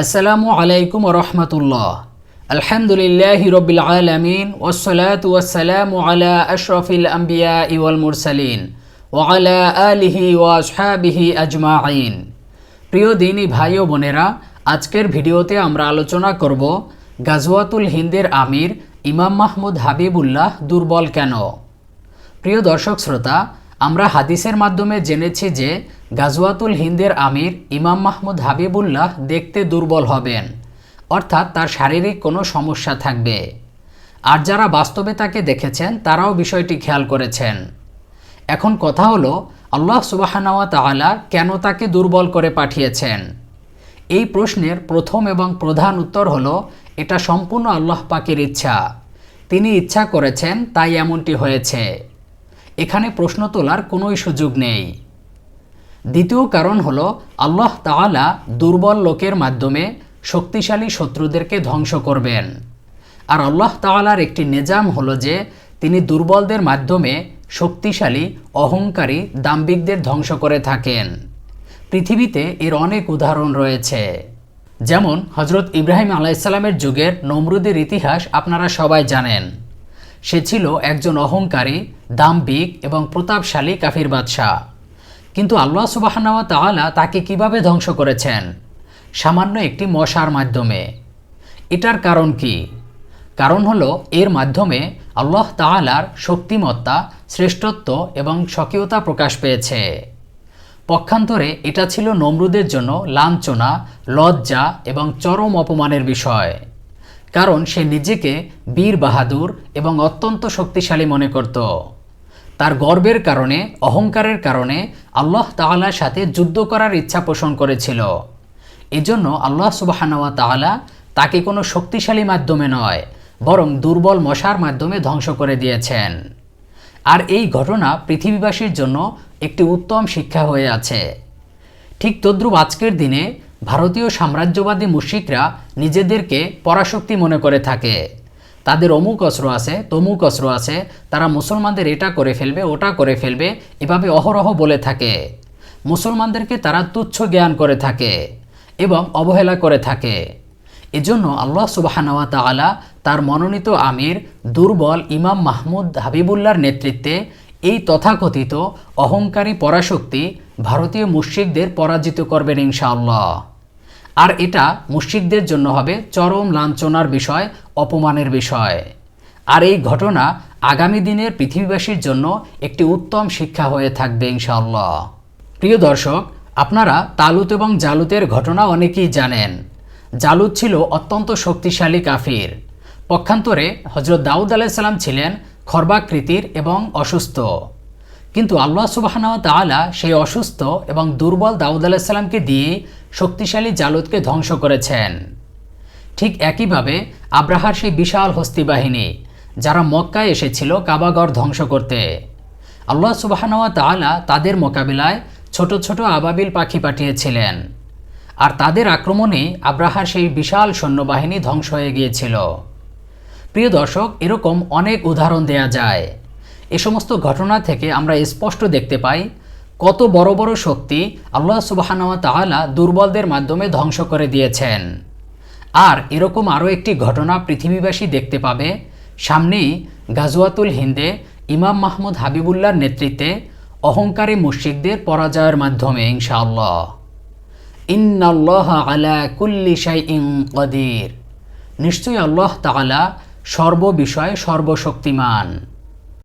আসসালামু আলাইকুম রহমতুল্লাহ। আলহামদুলিল্লাহ রবিল আলমিন ওসলাত ওয়াসালামু আলা আশরফিল আম্বিয়া ইওয়াল মুরসালিন ওয়ালা আলিহি ওয়াসহাবিহি আজমাইন প্রিয় দিনী ভাই ও বোনেরা, আজকের ভিডিওতে আমরা আলোচনা করব গাজওয়াতুল হিন্দের আমির ইমাম মাহমুদ হাবিবুল্লাহ দুর্বল কেন? প্রিয় দর্শক শ্রোতা আমরা হাদিসের মাধ্যমে জেনেছি যে গাজওয়াতুল হিন্দের আমির ইমাম মাহমুদ হাবিবুল্লাহ দেখতে দুর্বল হবেন, অর্থাৎ তার শারীরিক কোনো সমস্যা থাকবে। আর যারা বাস্তবে তাকে দেখেছেন, তারাও বিষয়টি খেয়াল করেছেন। এখন কথা হলো, আল্লাহ সুবাহানাওয়া তাআলা কেন তাকে দুর্বল করে পাঠিয়েছেন? এই প্রশ্নের প্রথম এবং প্রধান উত্তর হলো, এটা সম্পূর্ণ আল্লাহ পাকের ইচ্ছা। তিনি ইচ্ছা করেছেন, তাই এমনটি হয়েছে। এখানে প্রশ্ন তোলার কোনোই সুযোগ নেই। দ্বিতীয় কারণ হল, আল্লাহ তাআলা দুর্বল লোকের মাধ্যমে শক্তিশালী শত্রুদেরকে ধ্বংস করবেন। আর আল্লাহ তাআলার একটি নিজাম হলো যে, তিনি দুর্বলদের মাধ্যমে শক্তিশালী, অহংকারী দাম্বিকদের ধ্বংস করে থাকেন। পৃথিবীতে এর অনেক উদাহরণ রয়েছে। যেমন হজরত ইব্রাহিম আলাইসাল্লামের যুগের নমরুদের ইতিহাস আপনারা সবাই জানেন। সে ছিল একজন অহংকারী, দাম্ভিক এবং প্রতাপশালী কাফির বাদশাহ। কিন্তু আল্লাহ সুবাহানাওয়া তাআলা তাকে কীভাবে ধ্বংস করেছেন? সামান্য একটি মশার মাধ্যমে। এটার কারণ কি? কারণ হলো, এর মাধ্যমে আল্লাহ তাআলার শক্তিমত্তা, শ্রেষ্ঠত্ব এবং স্বকীয়তা প্রকাশ পেয়েছে। পক্ষান্তরে এটা ছিল নমরুদের জন্য লাঞ্ছনা, লজ্জা এবং চরম অপমানের বিষয়। কারণ সে নিজেকে বীর বাহাদুর এবং অত্যন্ত শক্তিশালী মনে করত। তার গর্বের কারণে, অহংকারের কারণে আল্লাহ তাআলার সাথে যুদ্ধ করার ইচ্ছা পোষণ করেছিল। এজন্য আল্লাহ সুবাহানওয়া তাআলা তাকে কোনো শক্তিশালী মাধ্যমে নয়, বরং দুর্বল মশার মাধ্যমে ধ্বংস করে দিয়েছেন। আর এই ঘটনা পৃথিবীবাসীর জন্য একটি উত্তম শিক্ষা হয়ে আছে। ঠিক তদ্রুপ আজকের দিনে ভারতীয় সাম্রাজ্যবাদী মুশিকরা নিজেদেরকে পরাশক্তি মনে করে থাকে। তাদের অমুক অস্ত্র আছে, তমুক অস্ত্র আছে, তারা মুসলমানদের এটা করে ফেলবে, ওটা করে ফেলবে, এভাবে অহরহ বলে থাকে। মুসলমানদেরকে তারা তুচ্ছ জ্ঞান করে থাকে এবং অবহেলা করে থাকে। এজন্য আল্লাহ সুবাহানওয়া তাআলা তার মনোনীত আমির, দুর্বল ইমাম মাহমুদ হাবিবুল্লার নেতৃত্বে এই তথাকথিত অহংকারী পরাশক্তি ভারতীয় মুশ্রিকদের পরাজিত করবেন ইনশাআল্লাহ। আর এটা মুশ্রিকদের জন্য হবে চরম লাঞ্ছনার বিষয়, অপমানের বিষয়। আর এই ঘটনা আগামী দিনের পৃথিবীবাসীর জন্য একটি উত্তম শিক্ষা হয়ে থাকবে ইনশাআল্লাহ। প্রিয় দর্শক, আপনারা তালুত এবং জালুতের ঘটনা অনেকেই জানেন। জালুত ছিল অত্যন্ত শক্তিশালী কাফির। পক্ষান্তরে হজরত দাউদ আলাইসাল্লাম ছিলেন খর্বাকৃতির এবং অসুস্থ। কিন্তু আল্লাহ সুবাহানাও তালা সেই অসুস্থ এবং দুর্বল দাউদ আলাইসাল্লামকে দিয়ে শক্তিশালী জালুদকে ধ্বংস করেছেন। ঠিক একইভাবে আব্রাহার সেই বিশাল হস্তি বাহিনী যারা মক্কায় এসেছিল কাবাগর ধ্বংস করতে। আল্লাহ সুবাহানাওয়া তাআলা তাদের মোকাবিলায় ছোট ছোট আবাবিল পাখি পাঠিয়েছিলেন। আর তাদের আক্রমণে আব্রাহার সেই বিশাল সৈন্যবাহিনী ধ্বংস হয়ে গিয়েছিল। প্রিয় দর্শক, এরকম অনেক উদাহরণ দেয়া যায়। এ সমস্ত ঘটনা থেকে আমরা স্পষ্ট দেখতে পাই কত বড় বড় শক্তি আল্লাহ সুবাহানাওয়া তাআলা দুর্বলদের মাধ্যমে ধ্বংস করে দিয়েছেন। আর এরকম আরও একটি ঘটনা পৃথিবীবাসী দেখতে পাবে। সামনেই গাজওয়াতুল হিন্দে ইমাম মাহমুদ হাবিবুল্লার নেতৃত্বে অহংকারী মুশিকদের পরাজয়ের মাধ্যমে, ইনশাআল্লাহ। ইন্নাল্লাহ আলা কুল্লি শাইইন কদির। নিশ্চয়ই আল্লাহ তাআলা সর্ববিষয়ে সর্বশক্তিমান।